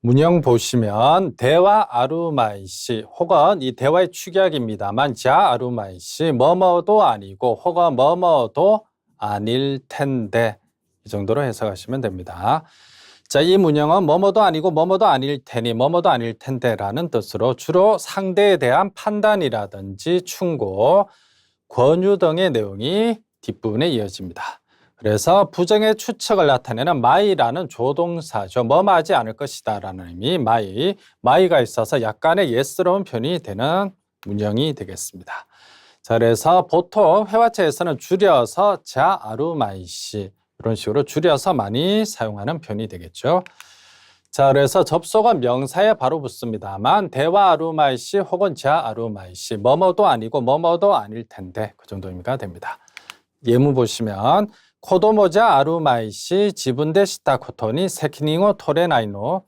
문형 보시면 대화 아루마이시 혹은 이 대화의 축약입니다만 자 아루마이시 뭐뭐도 아니고 혹은 뭐뭐도 아닐 텐데 이 정도로 해석하시면 됩니다. 자, 이 문형은 뭐뭐도 아니고 뭐뭐도 아닐 테니 뭐뭐도 아닐 텐데라는 뜻으로 주로 상대에 대한 판단이라든지 충고, 권유 등의 내용이 뒷부분에 이어집니다. 그래서 부정의 추측을 나타내는 마이라는 조동사죠. 뭐하지 않을 것이다 라는 의미 마이, 마이가 있어서 약간의 예스러운 편이 되는 문형이 되겠습니다. 자, 그래서 보통 회화체에서는 줄여서 자 아루마이시 이런 식으로 줄여서 많이 사용하는 편이 되겠죠. 자, 그래서 접속은 명사에 바로 붙습니다만 대화 아루마이시 혹은 자 아루마이시 뭐뭐도 아니고 뭐뭐도 아닐 텐데 그 정도 의미가 됩니다. 예문 보시면 코도모자 아루마이시 지분데 시타 코토니 세키닝오 토레나이노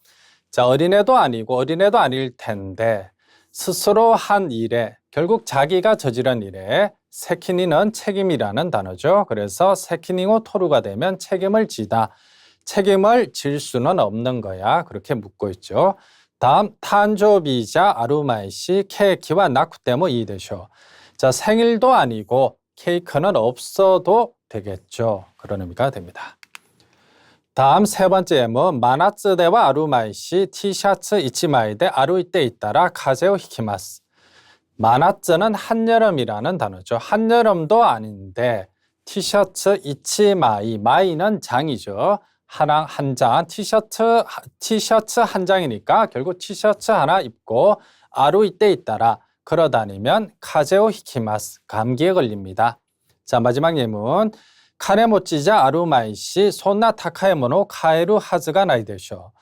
자 어린애도 아니고 어린애도 아닐 텐데 스스로 한 일에 결국 자기가 저지른 일에 세키니는 책임이라는 단어죠. 그래서 세키닝오 토루가 되면 책임을 지다. 책임을 질 수는 없는 거야. 그렇게 묻고 있죠. 다음 탄조비자 아루마이시 케이키와 나쿠테모 이데쇼. 자 생일도 아니고 케이크는 없어도 되겠죠. 그런 의미가 됩니다. 다음 세 번째 예문 마나츠데와 아루마이시 티셔츠 이치마이데 아루이때 있다라 카제오 히키마스. 마나츠는 한여름이라는 단어죠. 한여름도 아닌데 티셔츠 이치마이 마이는 장이죠. 하나 한 장, 티셔츠 티셔츠 한 장이니까 결국 티셔츠 하나 입고 아루이때 있다라 걸어다니면 카제오 히키마스 감기에 걸립니다. 자 마지막 예문 카네모찌자 아루마이시 소나 타카에모노 카에루 하즈가 나이데쇼.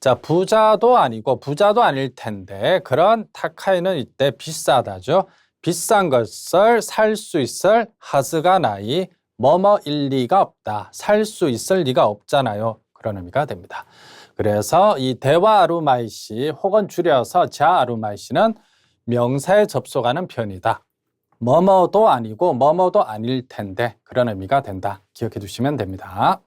자 부자도 아니고 부자도 아닐 텐데 그런 타카에는 이때 비싸다죠. 비싼 것을 살 수 있을 하즈가 나이 뭐뭐일 리가 없다. 살 수 있을 리가 없잖아요. 그런 의미가 됩니다. 그래서 이 대화 아루마이시 혹은 줄여서 자 아루마이시는 명사에 접속하는 편이다. 뭐뭐도 아니고 뭐뭐도 아닐 텐데 그런 의미가 된다. 기억해 두시면 됩니다.